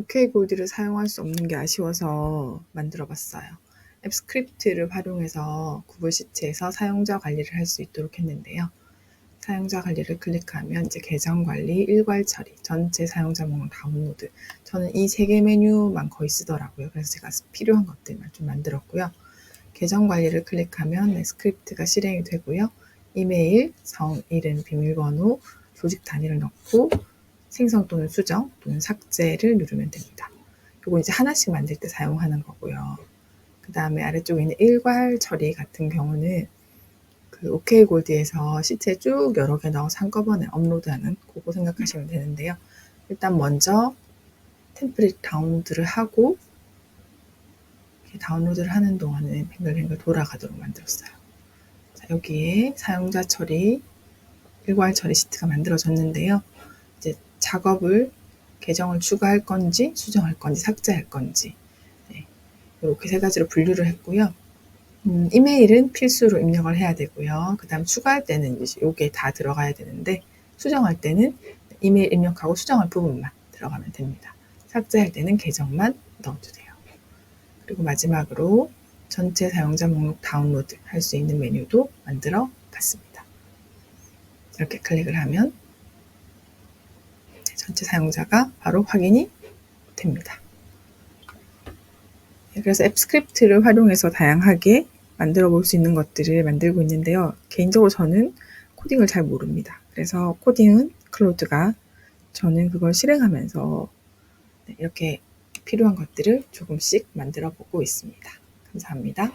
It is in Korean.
OK 골드를 사용할 수 없는 게 아쉬워서 만들어 봤어요. 앱 스크립트를 활용해서 구글 시트에서 사용자 관리를 할 수 있도록 했는데요. 사용자 관리를 클릭하면 이제 계정 관리, 일괄 처리, 전체 사용자 목록 다운로드. 저는 이 세 개 메뉴만 거의 쓰더라고요. 그래서 제가 필요한 것들만 좀 만들었고요. 계정 관리를 클릭하면 네, 스크립트가 실행이 되고요. 이메일, 성, 이름, 비밀번호, 조직 단위를 넣고 생성 또는 수정 또는 삭제를 누르면 됩니다. 이거 이제 하나씩 만들 때 사용하는 거고요. 그 다음에 아래쪽에 있는 일괄 처리 같은 경우는 그 OK 골드에서 시트에 쭉 여러 개 넣어서 한꺼번에 업로드하는 그거 생각하시면 되는데요. 일단 먼저 템플릿 다운로드를 하고 다운로드를 하는 동안은 뱅글뱅글 돌아가도록 만들었어요. 자, 여기에 사용자 처리, 일괄 처리 시트가 만들어졌는데요. 작업을 계정을 추가할 건지 수정할 건지 삭제할 건지 네, 이렇게 세 가지로 분류를 했고요. 음, 이메일은 필수로 입력을 해야 되고요. 그 다음 추가할 때는 이제 요게 다 들어가야 되는데 수정할 때는 이메일 입력하고 수정할 부분만 들어가면 됩니다. 삭제할 때는 계정만 넣어주세요. 그리고 마지막으로 전체 사용자 목록 다운로드 할 수 있는 메뉴도 만들어 봤습니다. 이렇게 클릭을 하면 전체 사용자가 바로 확인이 됩니다. 네, 그래서 앱 스크립트를 활용해서 다양하게 만들어 볼 수 있는 것들을 만들고 있는데요. 개인적으로 저는 코딩을 잘 모릅니다. 그래서 코딩은 클로드가 저는 그걸 실행하면서 네, 이렇게 필요한 것들을 조금씩 만들어 보고 있습니다. 감사합니다.